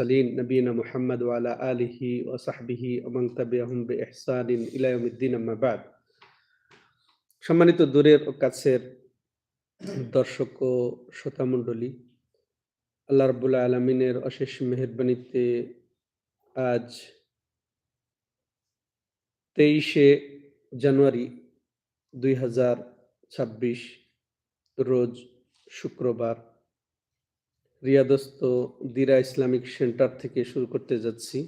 المرسلين نبينا محمد وعلى آله وصحبه ومن تبعهم بإحسان إلى يوم الدين أما بعد সম্মানিত দূরের ও কাছের দর্শক ও শ্রোতামণ্ডলী আল্লাহ রাব্বুল আলমিনের অশেষ মেহেরবানিতে আজ তেইশে জানুয়ারি দুই হাজার ছাব্বিশ রোজ শুক্রবার রিয়াদস্ত দিরা ইসলামিক সেন্টার থেকে শুরু করতে যাচ্ছি।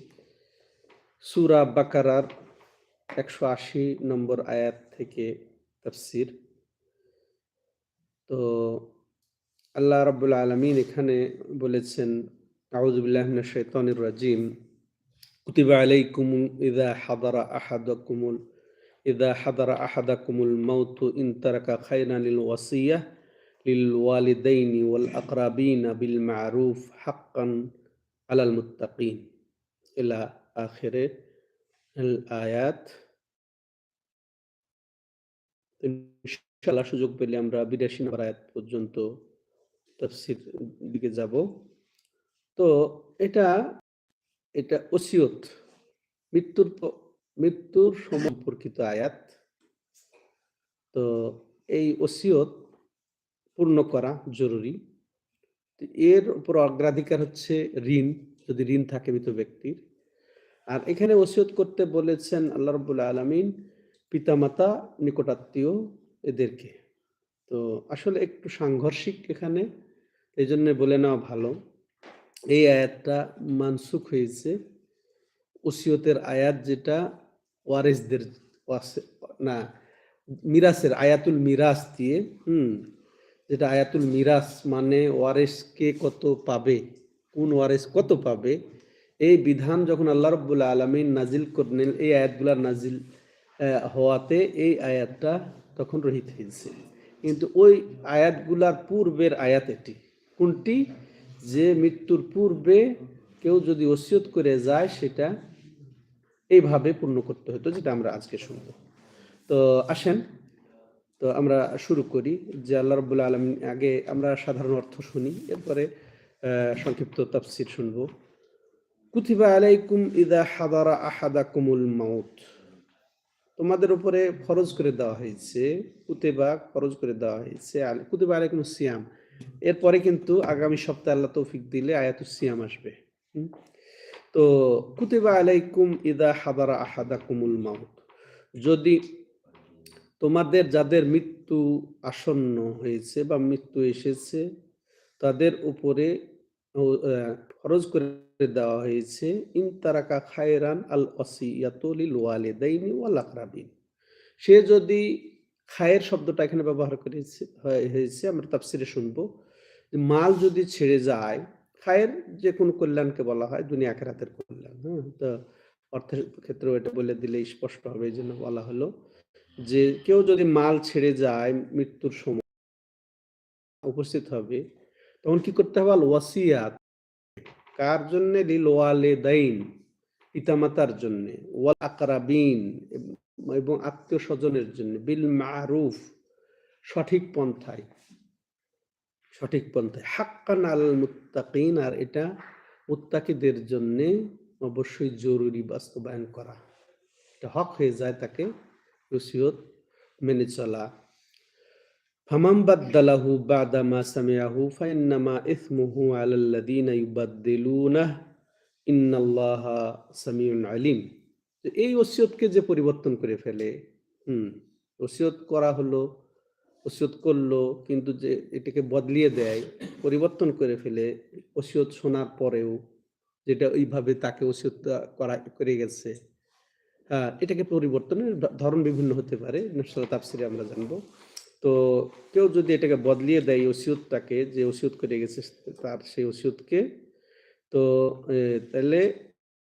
সুরা বাকারার একশো আশি নম্বর আয়াত থেকে তাফসির। তো আল্লাহ রাব্বুল আলমিন এখানে বলেছেন আউজুবিল্লাহ শৈতানির রাজিম। কুতিবা আলাইকুম ইদা হাদারা আহাদাকুমুল ইদা হাদারা আহাদাকুমুল মাউতু ইন তারাকা খায়রান লিল ওয়াসিয়াহ للوالدين والأقربين بالمعروف حقا على المتقين إلى آخر الآيات ইনশাআল্লাহ সুযোগ পেলে আমরা বিরাশি নম্বর আয়াত পর্যন্ত তাফসির দিকে যাব তো এটা এটা ওসিয়ত মৃত্যুর মৃত্যুর সম্পর্কিত আয়াত তো এই ওসিয়ত পূর্ণ করা জরুরি। এর উপর অগ্রাধিকার হচ্ছে ঋণ, যদি ঋণ থাকে মৃত ব্যক্তির। আর এখানে ওসিয়ত করতে বলেছেন আল্লাহ রবুল্লা আলমিন, পিতামাতা, নিকটাত্মীয় এদেরকে। তো আসলে একটু সাংঘর্ষিক এখানে এই জন্য বলে নেওয়া ভালো। এই আয়াতটা মানসুখ হয়েছে। ওসিয়তের আয়াত যেটা ওয়ারেসদের না, মিরাসের, আয়াতুল মিরাস দিয়ে, হুম যেটা আয়াতুল মিরাস মানে ওয়ারেস কে কত পাবে, কোন ওয়ারেস কত পাবে, এই বিধান যখন আল্লাহ রব্বুল্লা আলমিন নাজিল করলেন, এই আয়াতগুলার নাজিল হওয়াতে এই আয়াতটা তখন রহিত হয়েছে। কিন্তু ওই আয়াতগুলার পূর্বের আয়াত এটি। কোনটি? যে মৃত্যুর পূর্বে কেউ যদি ওসিয়ত করে যায়, সেটা এইভাবে পূর্ণ করতে হতো, যেটা আমরা আজকে শুনব। তো আসেন তো আমরা শুরু করি যে আল্লাহ রবুল্লা আলম আগে আমরা সাধারণ অর্থ শুনি, এরপরে সংক্ষিপ্ত তাফসির শুনব। কুথিবা আলাইকুম ইদা হাদারা আহাদা কুমুল মাউত। তোমাদের উপরে ফরজ করে দেওয়া হয়েছে, কুতেবা ফরজ করে দেওয়া হয়েছে কুতেবা আলাইকুম সিয়াম। এরপরে কিন্তু আগামী সপ্তাহে আল্লাহ তৌফিক দিলে আয়াতু সিয়াম আসবে। তো কুতেবা আলাইকুম ইদা হাদারা আহাদা কুমুল মাউত। যদি তোমাদের যাদের মৃত্যু আসন্ন হয়েছে বা মৃত্যু এসেছে, তাদের উপরে ফরজ করে দেওয়া হয়েছে, ইনতারাকা খায়রান আল অসিয়াতুলিল ওয়ালিদাইনি ওয়াল আকরাবিন। সে যদি খায়ের শব্দটা এখানে ব্যবহার করেছে হয়েছে, আমরা তাফসিরে শুনব মাল যদি ছেড়ে যায়, খায়ের যে কোনো কল্যাণকে বলা হয়, দুনিয়া আখেরাতের কল্যাণ হ্যাঁ? তো অর্থের ক্ষেত্রেও এটা বলে দিলে স্পষ্ট হবে, এই জন্য বলা হলো। যে কেউ যদি মাল ছেড়ে যায় মৃত্যুর সময় উপস্থিত হবে, তখন কি করতে হবে? ওয়াসিয়াত কার জন্য? লিল ওয়ালে দাইন পিতামাতার জন্য। ওয়াল আকরাবিন এবং আত্মীয় স্বজনের জন্য। বিল মারুফ সঠিক পন্থায়। সঠিক পন্থায়। হাক্কান আল মুত্তাকিন আর এটা মুত্তাকিদের জন্য অবশ্যই জরুরি বাস্তবায়ন করা। এটা হক হয়ে যায় তাকে ওসিয়ত মেনে চলা। ফামাম বাদ্দালাহু বাদা মা সামিয়াহু ফাইন্নামা ইসমুহু আলাল্লাযীনা ইউবাদদিলুনাহ, ইন্নাল্লাহা সামিউন আলিম। এই ওসিয়তকে যে পরিবর্তন করে ফেলে, হুম, ওসিয়ত করা হলো, ওসিয়ত করল, কিন্তু যে এটাকে বদলিয়ে দেয়, পরিবর্তন করে ফেলে, ওসিয়ত শোনার পরেও যেটা ওইভাবে তাকে ওসিয়ত করা, করে গেছে এটাকে পরিবর্তনের ধরন বিভিন্ন হতে পারে। তাফসিরে আমরা জানব। তো কেউ যদি এটাকে বদলিয়ে দেয় ওসিয়তটাকে, যে ওসিয়ত করে গেছে তার সেই ওসিয়তকে, তো তাহলে